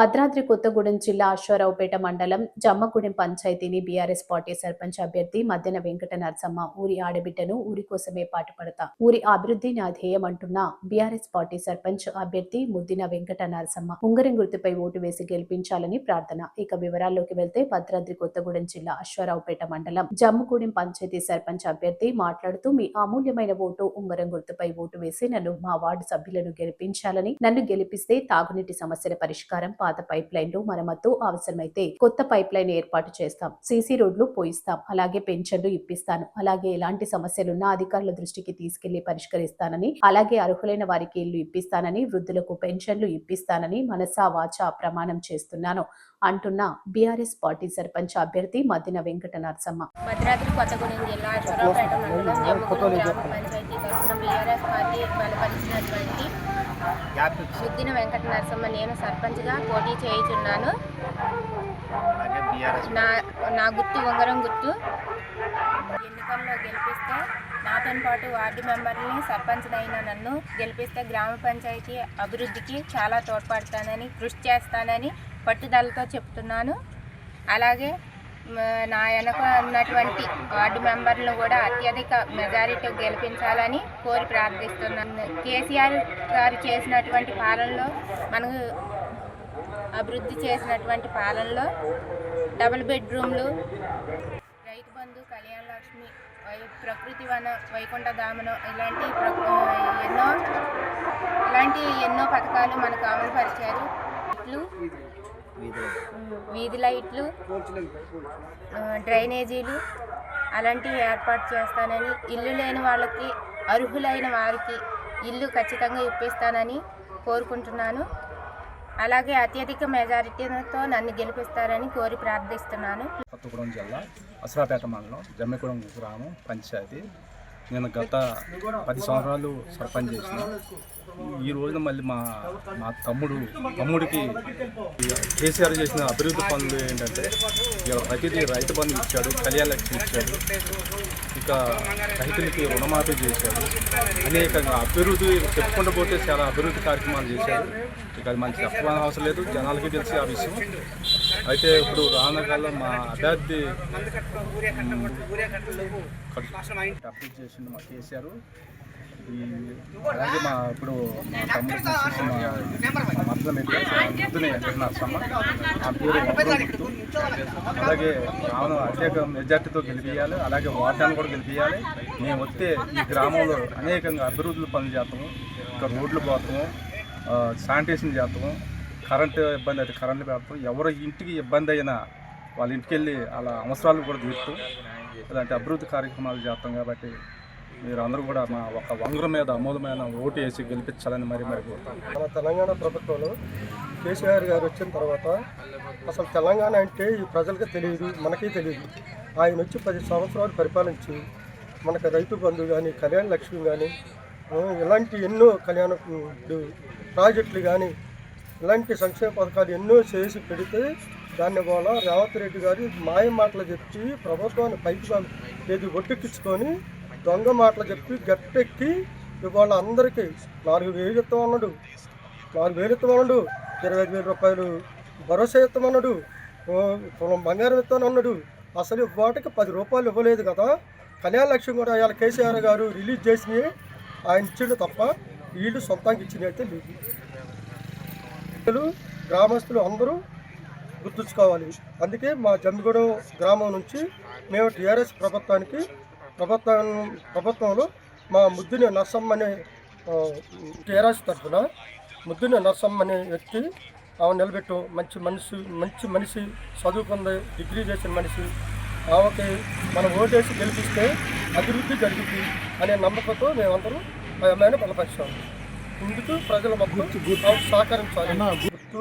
భద్రాద్రి కొత్తగూడెం జిల్లా అశ్వారావుపేట మండలం జమ్మగూడెం పంచాయతీని బీఆర్ఎస్ పార్టీ సర్పంచ్ అభ్యర్థి మద్దెన వెంకట నరసమ్మ ఊరి ఆడబిడ్డను ఊరి కోసమే పాటుపడతా. ఊరి అభివృద్ధి నా ధ్యేయం అంటున్న బీఆర్ఎస్ పార్టీ సర్పంచ్ అభ్యర్థి ముద్దిన వెంకట నరసమ్మ ఉంగరం గుర్తుపై ఓటు వేసి గెలిపించాలని ప్రార్థన. ఇక వివరాల్లోకి వెళ్తే భద్రాద్రి కొత్తగూడెం జిల్లా అశ్వారావుపేట మండలం జమ్మగూడెం పంచాయతీ సర్పంచ్ అభ్యర్థి మాట్లాడుతూ మీ అమూల్యమైన ఓటు ఉంగరం గుర్తుపై ఓటు వేసి నన్ను మా వార్డు సభ్యులను గెలిపించాలని నన్ను గెలిపిస్తే తాగునీటి సమస్యల పరిష్కారం పాత పైప్ లైన్లు మరమ్మతు అవసరమైతే కొత్త పైప్ లైన్ ఏర్పాటు చేస్తాం. సీసీ రోడ్లు పోయిస్తాం. అలాగే పెన్షన్లు ఇప్పిస్తాను. అలాగే ఎలాంటి సమస్యలున్నా అధికారుల దృష్టికి తీసుకెళ్ళి పరిష్కరిస్తానని అలాగే అర్హులైన వారికి ఇల్లు ఇప్పిస్తానని వృద్ధులకు పెన్షన్లు ఇప్పిస్తానని మనసా వాచా ప్రమాణం చేస్తున్నాను అంటున్న బీఆర్ఎస్ పార్టీ సర్పంచ్ అభ్యర్థి మద్దిన వెంకట నరసమ్మ. భద్రాద్రి కొత్తగూడెం జిల్లా అశ్వరావుపేట మండలం జమ్మగూడెం గ్రామ పంచాయతీ తరఫున బీఆర్ఎస్ పార్టీ బలపరిచినటువంటి ముద్దిన వెంకట నరసమ్మ నేను సర్పంచ్గా పోటీ చేయుచున్నాను. నా నా గుర్తు ఉంగరం గుర్తు ఎన్నికల్లో గెలిపిస్తే నాతో పాటు వార్డు మెంబర్ని సర్పంచ్నైన నన్ను గెలిపిస్తే గ్రామ పంచాయతీ అభివృద్ధికి చాలా తోడ్పడతానని కృషి చేస్తానని పట్టుదలతో చెప్తున్నాను. అలాగే నా వెనక ఉన్నటువంటి వార్డు మెంబర్లను కూడా అత్యధిక మెజారిటీ గెలిపించాలని కోరి ప్రార్థిస్తున్నాను కేసీఆర్ గారు చేసినటువంటి పాలనలో మనకు అభివృద్ధి చేసినటువంటి పాలనలో డబుల్ బెడ్రూమ్లు రైతు బంధు కళ్యాణ లక్ష్మి వై ప్రకృతి వన వైకుంఠ దామనం ఇలాంటి ప్ర- ఎన్నో ఇలాంటి ఎన్నో పథకాలు మనకు అమలు పరిచారు. ఇట్లు వీధి లైట్లు డ్రైనేజీలు అలాంటివి ఏర్పాటు చేస్తానని ఇల్లు లేని వాళ్ళకి అర్హులైన వారికి ఇల్లు ఖచ్చితంగా ఇప్పిస్తానని కోరుకుంటున్నాను. అలాగే అత్యధిక మెజారిటీతో నన్ను గెలిపిస్తారని కోరి ప్రార్థిస్తున్నాను. కొత్తగూడెం జిల్లా అసరాపేట మండలం జమ్మిగూడెం గ్రామం పంచాయతీ. నేను గత పది సంవత్సరాలు సర్పంచ్ చేసిన. ఈ రోజున మళ్ళీ మా మా తమ్ముడు తమ్ముడికి కేసీఆర్ చేసిన అభివృద్ధి పనులు ఏంటంటే ఇక ప్రతిదీ రైతు బంధు ఇచ్చాడు కళ్యాణ లక్ష్మి ఇచ్చాడు ఇక రైతులకి రుణమాఫీ చేశాడు అనేకంగా అభివృద్ధి చెప్పుకుంటూ పోతే చాలా అభివృద్ధి కార్యక్రమాలు చేశాడు. ఇక అది మంచి చెప్పడానికి అవసరం లేదు జనాలకి తెలిసి ఆ విషయం. అయితే ఇప్పుడు రానున్న కాలంలో మా అభ్యర్థి అప్డేట్ చేసిండు మా కేసీఆర్. ఈ అలాగే మా ఇప్పుడు మా తమ్ముడు తీసేసి మా మా మద్దతు ముద్దుని వెంకటనరసమ్మ ఆ పేరు అలాగే రావణ అత్యధిక మెజార్టీతో గెలిపించాలి అలాగే వాటాన్ని కూడా గెలిపించాలి మేము వస్తే ఈ గ్రామంలో అనేకంగా అభివృద్ధులు పనులు చేస్తాము ఇంకా రోడ్లు పోతాము శానిటేషన్ చేస్తాము. కరెంటు ఇబ్బంది అయితే కరెంట్ పెడతాం. ఎవరు ఇంటికి ఇబ్బంది అయినా వాళ్ళ ఇంటికి వెళ్ళి వాళ్ళ అవసరాలు కూడా తీరుతూ ఇలాంటి అభివృద్ధి కార్యక్రమాలు చేస్తాం కాబట్టి మీరు అందరూ కూడా మా ఒక వంగరం మీద అమూలమైన ఓటు వేసి గెలిపించాలని మరి మరి కోరుతాం. మన తెలంగాణ ప్రభుత్వంలో కేసీఆర్ గారు వచ్చిన తర్వాత అసలు తెలంగాణ అంటే ఈ ప్రజలకి తెలియదు మనకి తెలియదు. ఆయన వచ్చి పది సంవత్సరాలు పరిపాలించి మనకు రైతు బంధు కానీ కళ్యాణ లక్ష్మి కానీ ఇలాంటి ఎన్నో కళ్యాణ ప్రాజెక్టులు కానీ ఇలాంటి సంక్షేమ పథకాలు ఎన్నో చేసి పెడితే దాన్ని వల్ల రేవంత్ రెడ్డి గారు మాయ మాటలు చెప్పి ప్రభుత్వాన్ని పైకి ఏది ఒట్టెక్కించుకొని దొంగ మాటలు చెప్పి గట్టెక్కి ఇవాళ అందరికీ నాలుగు వేలు ఇస్తామన్నాడు నాలుగు వేలు ఇస్తామన్నాడు ఇరవై ఐదు వేల రూపాయలు భరోసా ఇస్తామన్నాడు ఓ, పొలం బంగారం ఇస్తానన్నాడు అసలు వాటికి పది రూపాయలు ఇవ్వలేదు కదా. కళ్యాణ లక్ష్మి కూడా ఇవాళ కేసీఆర్ గారు రిలీజ్ చేసి ఆయన ఇచ్చిండు తప్ప వీళ్ళు సొంతంగా ఇచ్చినట్టే లేదు. గ్రామస్తులు అందరూ గుర్తుంచుకోవాలి. అందుకే మా జమ్మిగూడెం గ్రామం నుంచి మేము టీఆర్ఎస్ ప్రభుత్వానికి ప్రభుత్వం ప్రభుత్వంలో మా ముద్దుని నర్సమ్మ అనే టీఆర్ఎస్ తరఫున ముద్దుని నర్సమ్మ అనే వ్యక్తి ఆమె నిలబెట్టు మంచి మనిషి మంచి మనిషి చదువుకుంది డిగ్రీ చేసిన మనిషి. ఆమెకి మనం ఓటేసి గెలిపిస్తే అభివృద్ధి జరుగుతుంది అనే నమ్మకంతో మేమందరూ ఆ అమ్మాయిని బలపరిచాము ఇందుకు ప్రజల మొత్తం ఆమెకు సహకరించాలి. గుర్తు.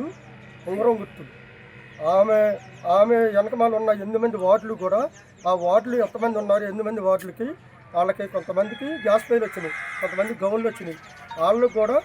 ఉంగరం గుర్తు. ఆమె ఆమె వెనకమాల ఉన్న ఎనిమిది మంది వార్డులు కూడా ఆ వార్డులు ఎంతమంది ఉన్నారు ఎనిమిది మంది వార్డులకి వాళ్ళకి కొంతమందికి గ్యాస్ పైలు వచ్చినాయి కొంతమంది గౌన్లు వచ్చినాయి. వాళ్ళు కూడా